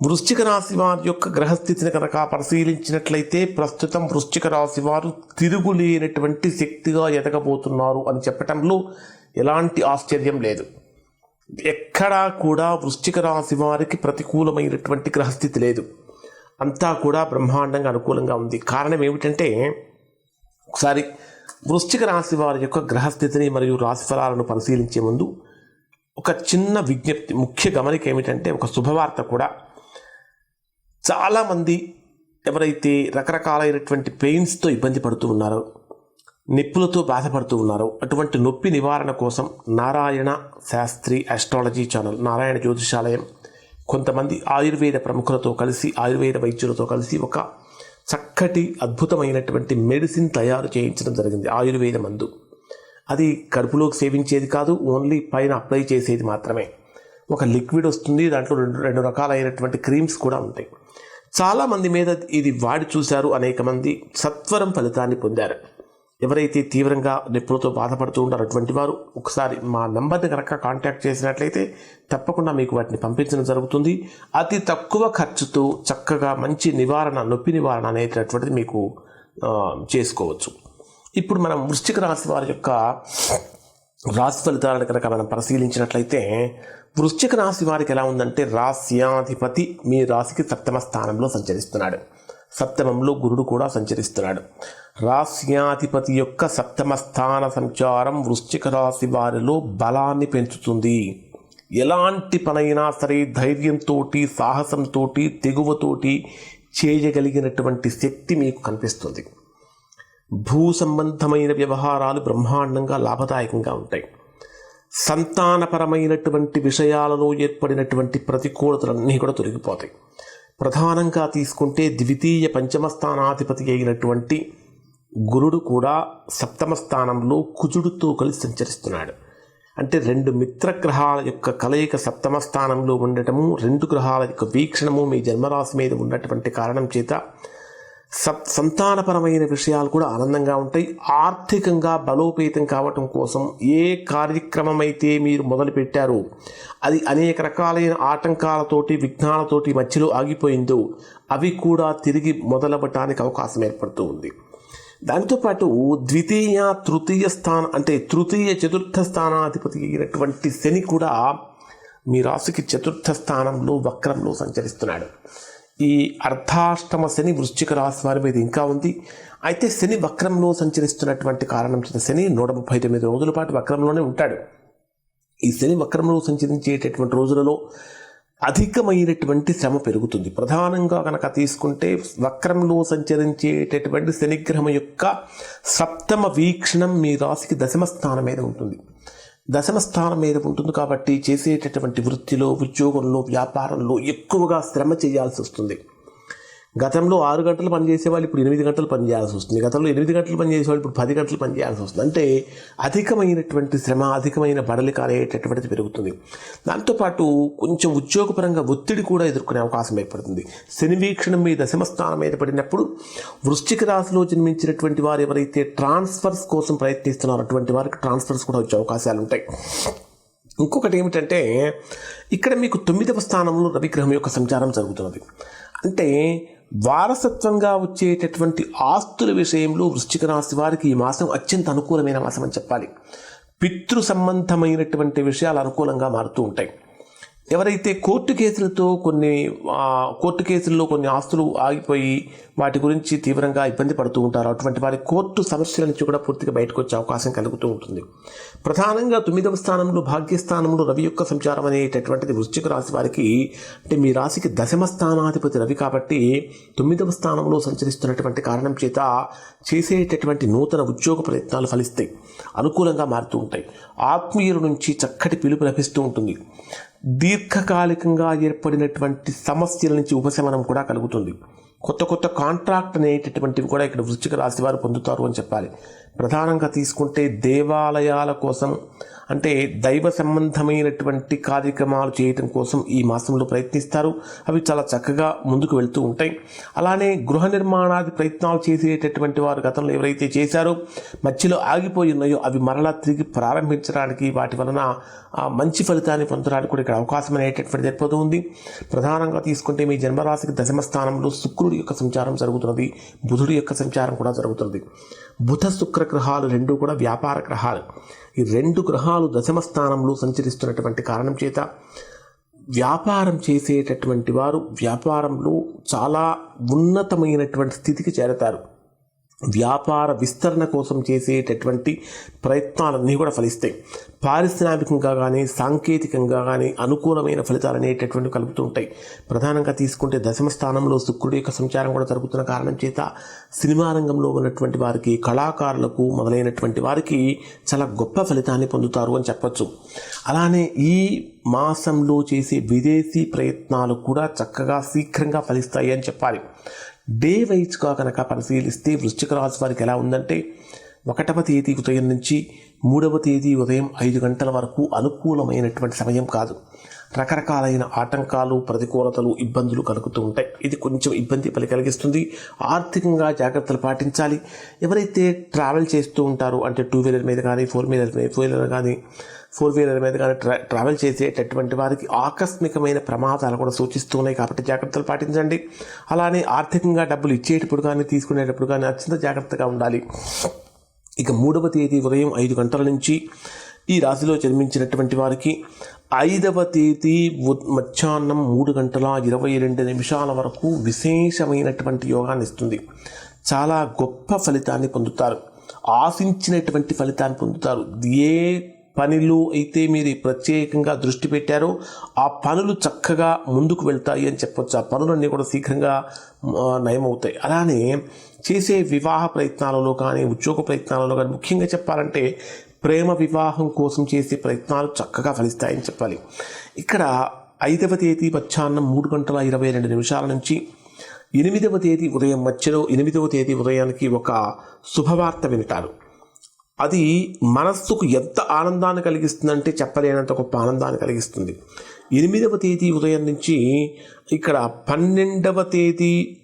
వృశ్చిక రాశి వారి యొక్క గ్రహస్థితిని కనుక పరిశీలించినట్లయితే ప్రస్తుతం వృశ్చిక రాశి వారు తిరుగులేనటువంటి శక్తిగా ఎదగబోతున్నారు అని చెప్పటంలో ఎలాంటి ఆశ్చర్యం లేదు. ఎక్కడా కూడా వృశ్చిక రాశి వారికి ప్రతికూలమైనటువంటి గ్రహస్థితి లేదు. అంతా కూడా బ్రహ్మాండంగా అనుకూలంగా ఉంది. కారణం ఏమిటంటే ఒకసారి వృశ్చిక రాశి వారి యొక్క గ్రహస్థితిని మరియు రాశిఫలాలను పరిశీలించే ముందు ఒక చిన్న విజ్ఞప్తి ముఖ్య గమనిక ఏమిటంటే ఒక శుభవార్త కూడా చాలామంది ఎవరైతే రకరకాలైనటువంటి పెయిన్స్తో ఇబ్బంది పడుతూ ఉన్నారో నొప్పులతో బాధపడుతూ ఉన్నారో అటువంటి నొప్పి నివారణ కోసం నారాయణ శాస్త్రి ఆస్ట్రాలజీ ఛానల్ నారాయణ జ్యోతిషాలయం కొంతమంది ఆయుర్వేద ప్రముఖులతో కలిసి ఆయుర్వేద వైద్యులతో కలిసి ఒక చక్కటి అద్భుతమైనటువంటి మెడిసిన్ తయారు చేయించడం జరిగింది ఆయుర్వేద మందు. అది కడుపులోకి సేవించేది కాదు ఓన్లీ పైన అప్లై చేసేది మాత్రమే. ఒక లిక్విడ్ వస్తుంది దాంట్లో రెండు రెండు రకాలైనటువంటి క్రీమ్స్ కూడా ఉంటాయి. చాలామంది మీద ఇది వాడి చూశారు అనేక మంది సత్వరం ఫలితాన్ని పొందారు. ఎవరైతే తీవ్రంగా నొప్పులతో బాధపడుతూ ఉంటారో అటువంటి వారు ఒకసారి మా నంబర్ని కనుక కాంటాక్ట్ చేసినట్లయితే తప్పకుండా మీకు వాటిని పంపించడం జరుగుతుంది. అతి తక్కువ ఖర్చుతో చక్కగా మంచి నివారణ నొప్పి నివారణ అనేటటువంటిది మీకు చేసుకోవచ్చు. ఇప్పుడు మనం వృశ్చిక రాశి వారి యొక్క రాశి ఫలితాలను కనుక మనం పరిశీలించినట్లయితే వృశ్చిక రాశి వారికి ఎలా ఉందంటే రాశ్యాధిపతి మీ రాశికి సప్తమ స్థానంలో సంచరిస్తున్నాడు. సప్తమంలో గురుడు కూడా సంచరిస్తున్నాడు. రాశ్యాధిపతి యొక్క సప్తమ స్థాన సంచారం వృశ్చిక రాశి వారిలో బలాన్ని పెంచుతుంది. ఎలాంటి పనైనా సరే ధైర్యంతో సాహసంతో తెగువతోటి చేయగలిగినటువంటి శక్తి మీకు కనిపిస్తుంది. భూ సంబంధమైన వ్యవహారాలు బ్రహ్మాండంగా లాభదాయకంగా ఉంటాయి. సంతానపరమైనటువంటి విషయాలలో ఏర్పడినటువంటి ప్రతికూలతలన్నీ కూడా తొలగిపోతాయి. ప్రధానంగా తీసుకుంటే ద్వితీయ పంచమ స్థానాధిపతి అయినటువంటి గురుడు కూడా సప్తమ స్థానంలో కుజుడుతో కలిసి సంచరిస్తున్నాడు. అంటే రెండు మిత్రగ్రహాల యొక్క కలయిక సప్తమ స్థానంలో ఉండటము రెండు గ్రహాల యొక్క వీక్షణము మీ జన్మరాశి మీద ఉన్నటువంటి కారణం చేత సంతానపరమైన విషయాలు కూడా ఆనందంగా ఉంటాయి. ఆర్థికంగా బలోపేతం కావటం కోసం ఏ కార్యక్రమం అయితే మీరు మొదలుపెట్టారో అది అనేక రకాలైన ఆటంకాలతోటి విఘ్నాలతోటి మధ్యలో ఆగిపోయిందో అవి కూడా తిరిగి మొదలవ్వటానికి అవకాశం ఏర్పడుతూ ఉంది. దాంతోపాటు ద్వితీయ తృతీయ స్థానం అంటే తృతీయ చతుర్థ స్థానాధిపతి అయినటువంటి శని కూడా మీ రాశికి చతుర్థ స్థానంలో వక్రంలో సంచరిస్తున్నాడు. ఈ అర్ధాష్టమ శని వృశ్చిక రాశి వారి మీద ఇంకా ఉంది. అయితే శని వక్రంలో సంచరిస్తున్నటువంటి కారణం చేత శని నూట ముప్పై తొమ్మిది రోజుల పాటు వక్రంలోనే ఉంటాడు. ఈ శని వక్రంలో సంచరించేటటువంటి రోజులలో అధికమైనటువంటి శ్రమ పెరుగుతుంది. ప్రధానంగా కనుక తీసుకుంటే వక్రంలో సంచరించేటటువంటి శనిగ్రహం యొక్క సప్తమ వీక్షణం మీ రాశికి దశమ స్థానం మీద ఉంటుంది. దశమ స్థానం మీద ఉంటుంది కాబట్టి చేసేటటువంటి వృత్తిలో ఉద్యోగంలో వ్యాపారంలో ఎక్కువగా శ్రమ చేయాల్సి వస్తుంది. గతంలో ఆరు గంటలు పనిచేసేవాళ్ళు ఇప్పుడు ఎనిమిది గంటలు పనిచేయాల్సి వస్తుంది. గతంలో ఎనిమిది గంటలు పనిచేసేవాళ్ళు ఇప్పుడు పది గంటలు పనిచేయాల్సి వస్తుంది. అంటే అధికమైనటువంటి శ్రమ అధికమైన బడలిక అనేటటువంటిది పెరుగుతుంది. దాంతోపాటు కొంచెం ఉద్యోగపరంగా ఒత్తిడి కూడా ఎదుర్కొనే అవకాశం ఏర్పడుతుంది. శని వీక్షణం మీ దశమ స్థానం మీద పడినప్పుడు వృశ్చిక రాశిలో జన్మించినటువంటి వారు ఎవరైతే ట్రాన్స్ఫర్స్ కోసం ప్రయత్నిస్తున్నారో అటువంటి వారికి ట్రాన్స్ఫర్స్ కూడా వచ్చే అవకాశాలు ఉంటాయి. ఇంకొకటి ఏమిటంటే ఇక్కడ మీకు తొమ్మిదవ స్థానంలో రవిగ్రహం యొక్క సంచారం జరుగుతున్నది. అంటే వారసత్వంగా వచ్చేటటువంటి ఆస్తుల విషయంలో వృశ్చిక రాశి వారికి ఈ మాసం అత్యంత అనుకూలమైన మాసం అని చెప్పాలి. పితృ సంబంధమైనటువంటి విషయాలు అనుకూలంగా మారుతూ ఉంటాయి. ఎవరైతే కోర్టు కేసులతో కొన్ని కోర్టు కేసుల్లో కొన్ని ఆస్తులు ఆగిపోయి వాటి గురించి తీవ్రంగా ఇబ్బంది పడుతూ ఉంటారో అటువంటి వారి కోర్టు సమస్యల నుంచి కూడా పూర్తిగా బయటకు వచ్చే అవకాశం కలుగుతూ ఉంటుంది. ప్రధానంగా తొమ్మిదవ స్థానంలో భాగ్యస్థానంలో రవి యొక్క సంచారం అనేటటువంటిది వృశ్చిక రాశి వారికి అంటే మీ రాశికి దశమ స్థానాధిపతి రవి కాబట్టి తొమ్మిదవ స్థానంలో సంచరిస్తున్నటువంటి కారణం చేత చేసేటటువంటి నూతన ఉద్యోగ ప్రయత్నాలు ఫలిస్తాయి. అనుకూలంగా మారుతూ ఉంటాయి. ఆత్మీయుల నుంచి చక్కటి పిలుపు లభిస్తూ ఉంటుంది. దీర్ఘకాలికంగా ఏర్పడినటువంటి సమస్యల నుంచి ఉపశమనం కూడా కలుగుతుంది. కొత్త కొత్త కాంట్రాక్ట్ అనేటటువంటివి కూడా ఇక్కడ వృశ్చిక రాశి వారు పొందుతారు అని చెప్పాలి. ప్రధానంగా తీసుకుంటే దేవాలయాల కోసం అంటే దైవ సంబంధమైనటువంటి కార్యక్రమాలు చేయటం కోసం ఈ మాసంలో ప్రయత్నిస్తారు. అవి చాలా చక్కగా ముందుకు వెళ్తూ ఉంటాయి. అలానే గృహ నిర్మాణాది ప్రయత్నాలు చేసేటటువంటి వారు గతంలో ఎవరైతే చేశారో మధ్యలో ఆగిపోయి ఉన్నాయో అవి మరలా తిరిగి ప్రారంభించడానికి వాటి వలన ఆ మంచి ఫలితాన్ని పొందడానికి కూడా ఇక్కడ అవకాశం అనేటటువంటిది ఏర్పడుతూ ఉంది. ప్రధానంగా తీసుకుంటే మీ జన్మరాశికి దశమ స్థానంలో శుక్రుడి యొక్క సంచారం జరుగుతున్నది. బుధుడి యొక్క సంచారం కూడా జరుగుతుంది బుధ శుక్ర గ్రహాలు రెండు కూడా వ్యాపార గ్రహాలు. ఈ రెండు గ్రహాలు దశమ స్థానంలో సంచరిస్తున్నటువంటి కారణం చేత వ్యాపారం చేసేటటువంటి వారు వ్యాపారంలో చాలా ఉన్నతమైనటువంటి స్థితికి చేరతారు. వ్యాపార విస్తరణ కోసం చేసేటటువంటి ప్రయత్నాలన్నీ కూడా ఫలిస్తాయి. పారిశ్రామికంగా కానీ సాంకేతికంగా కానీ అనుకూలమైన ఫలితాలు అనేటటువంటి కలుగుతూ ఉంటాయి. ప్రధానంగా తీసుకుంటే దశమ స్థానంలో శుక్రుడి యొక్క సంచారం కూడా జరుగుతున్న కారణం చేత సినిమా రంగంలో ఉన్నటువంటి వారికి కళాకారులకు మొదలైనటువంటి వారికి చాలా గొప్ప ఫలితాన్ని పొందుతారు అని చెప్పచ్చు. అలానే ఈ మాసంలో చేసే విదేశీ ప్రయత్నాలు కూడా చక్కగా శీఘ్రంగా ఫలిస్తాయి అని చెప్పాలి. డే వైజ్గా కనుక పరిశీలిస్తే వృశ్చిక రాశి వారికి ఎలా ఉందంటే ఒకటవ తేదీ ఉదయం నుంచి మూడవ తేదీ ఉదయం ఐదు గంటల వరకు అనుకూలమైనటువంటి సమయం కాదు. రకరకాలైన ఆటంకాలు ప్రతికూలతలు ఇబ్బందులు కలుగుతూ ఉంటాయి. ఇది కొంచెం ఇబ్బంది పలి కలిగిస్తుంది. ఆర్థికంగా జాగ్రత్తలు పాటించాలి. ఎవరైతే ట్రావెల్ చేస్తూ ఉంటారో అంటే టూ వీలర్ మీద కానీ ఫోర్ వీలర్ మీద ఫోర్ వీలర్ కానీ ఫోర్ వీలర్ మీద కానీ ట్రా ట్రావెల్ చేసేటటువంటి వారికి ఆకస్మికమైన ప్రమాదాలు కూడా సూచిస్తున్నాయి కాబట్టి జాగ్రత్తలు పాటించండి. అలానే ఆర్థికంగా డబ్బులు ఇచ్చేటప్పుడు కానీ తీసుకునేటప్పుడు కానీ అత్యంత జాగ్రత్తగా ఉండాలి. ఇక మూడవ తేదీ ఉదయం ఐదు గంటల నుంచి ఈ రాశిలో జన్మించినటువంటి వారికి ఐదవ తేదీ మధ్యాహ్నం మూడు గంటల ఇరవై రెండు నిమిషాల వరకు విశేషమైనటువంటి యోగాన్ని ఇస్తుంది. చాలా గొప్ప ఫలితాన్ని పొందుతారు. ఆశించినటువంటి ఫలితాన్ని పొందుతారు. ఏ పనులు అయితే మీరు ప్రత్యేకంగా దృష్టి పెట్టారో ఆ పనులు చక్కగా ముందుకు వెళ్తాయి అని చెప్పొచ్చు. ఆ పనులన్నీ కూడా శీఘ్రంగా నయమవుతాయి. అలానే చేసే వివాహ ప్రయత్నాలలో కానీ ఉద్యోగ ప్రయత్నాలలో కానీ ముఖ్యంగా చెప్పాలంటే ప్రేమ వివాహం కోసం చేసే ప్రయత్నాలు చక్కగా ఫలిస్తాయని చెప్పాలి. ఇక్కడ ఐదవ తేదీ మధ్యాహ్నం మూడు గంటల ఇరవై రెండు నిమిషాల నుంచి ఎనిమిదవ తేదీ ఉదయం మధ్యలో ఎనిమిదవ తేదీ ఉదయానికి ఒక శుభవార్త వింటారు. అది మనస్సుకు ఎంత ఆనందాన్ని కలిగిస్తుందంటే చెప్పలేనంత గొప్ప ఆనందాన్ని కలిగిస్తుంది. ఎనిమిదవ తేదీ ఉదయం నుంచి ఇక్కడ పన్నెండవ తేదీ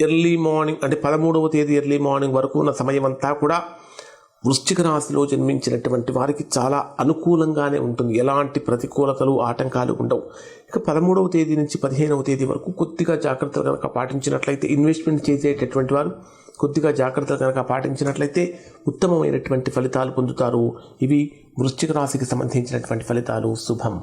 ఎర్లీ మార్నింగ్ అంటే పదమూడవ తేదీ ఎర్లీ మార్నింగ్ వరకు ఉన్న సమయం అంతా కూడా వృశ్చిక రాశిలో జన్మించినటువంటి వారికి చాలా అనుకూలంగానే ఉంటుంది. ఎలాంటి ప్రతికూలతలు ఆటంకాలు ఉండవు. ఇక పదమూడవ తేదీ నుంచి పదిహేనవ తేదీ వరకు కొద్దిగా జాగ్రత్తలు కనుక పాటించినట్లయితే ఇన్వెస్ట్మెంట్ చేసేటటువంటి వారు కొద్దిగా జాగ్రత్తలు కనుక పాటించినట్లయితే ఉత్తమమైనటువంటి ఫలితాలు పొందుతారు. ఇవి వృశ్చిక రాశికి సంబంధించినటువంటి ఫలితాలు. శుభం.